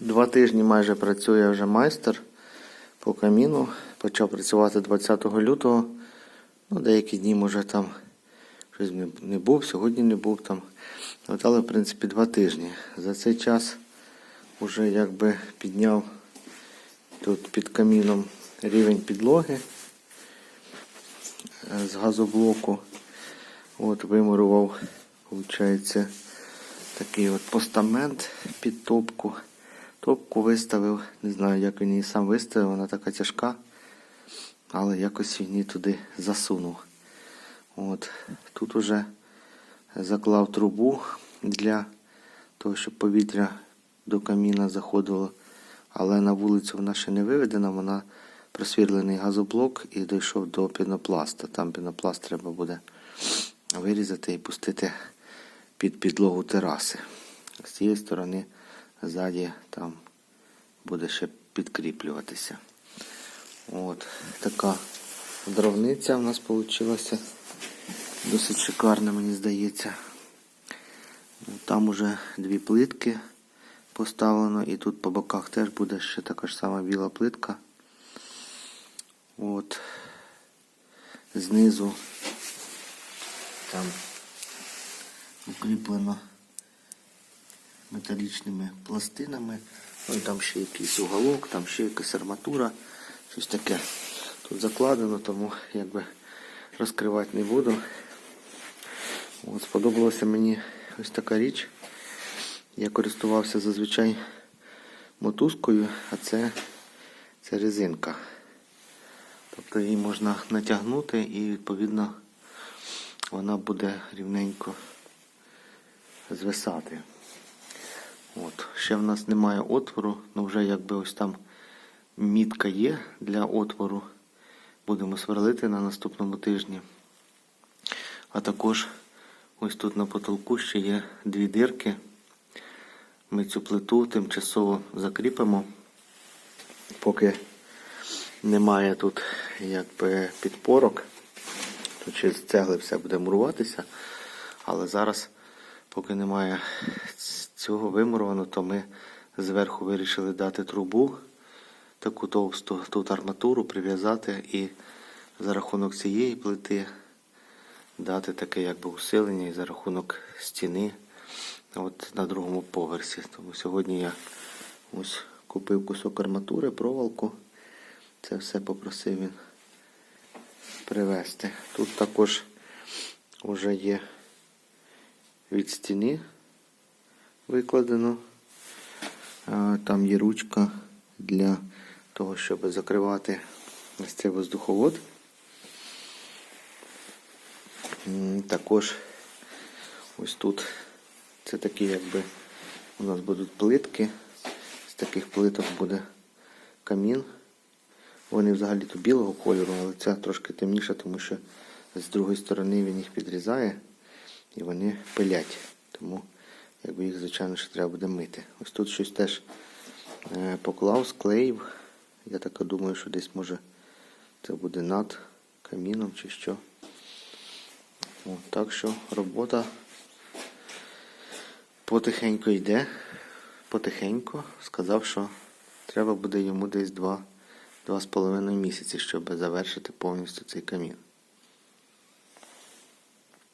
Два тижні майже працює вже майстер по каміну. Почав працювати 20 лютого. Ну, деякі дні, може, там щось не- був, сьогодні не був там. От, але, в принципі, два тижні. За цей час вже якби підняв тут під каміном рівень підлоги е, з газоблоку. От вимурував, виходить, такий от постамент під топку. Топку виставив, не знаю, як він її сам виставив, вона така тяжка, але якось він її туди засунув. От. Тут уже заклав трубу для того, щоб повітря до каміна заходило. Але на вулицю вона ще не виведена, вона просвірлений газоблок і дійшов до пінопласта. Там пінопласт треба буде вирізати і пустити під підлогу тераси. З цієї сторони ззаді там буде ще підкріплюватися. От така дровниця в нас вийшла. Досить шикарна, мені здається. Там уже дві плитки поставлено, і тут по боках теж буде ще така ж сама біла плитка. От. Знизу там укріплено металічними пластинами. Ну і там ще якийсь уголок, там ще якась арматура, щось таке. Тут закладено, тому якби розкривати не буду. От, сподобалася мені ось така річ. Я користувався зазвичай мотузкою, а це, це резинка. Тобто її можна натягнути і відповідно вона буде рівненько звисати. От. Ще в нас немає отвору, але вже якби ось там мітка є для отвору. Будемо сверлити на наступному тижні. А також ось тут на потолку ще є дві дирки. Ми цю плиту тимчасово закріпимо, поки немає тут якби підпорок. Тут ще з цегли все буде муруватися. Але зараз, поки немає цього вимуровано, то ми зверху вирішили дати трубу, таку товсту тут арматуру прив'язати і за рахунок цієї плити дати таке якби усилення і за рахунок стіни от на другому поверсі. Тому сьогодні я ось купив кусок арматури, проволоку. Це все попросив він привезти. Тут також вже є від стіни викладено. Там є ручка для того, щоб закривати ось цей воздуховод. Також ось тут це такі якби у нас будуть плитки. З таких плиток буде камін. Вони взагалі то білого кольору, але ця трошки темніша, тому що з другої сторони він їх підрізає і вони пилять. Тому якби їх, звичайно, ще треба буде мити. Ось тут щось теж е, поклав, склеїв. Я так думаю, що десь може це буде над каміном чи що. О, так що робота потихеньку йде. Потихеньку сказав, що треба буде йому десь два, два з половиною місяці, щоб завершити повністю цей камін.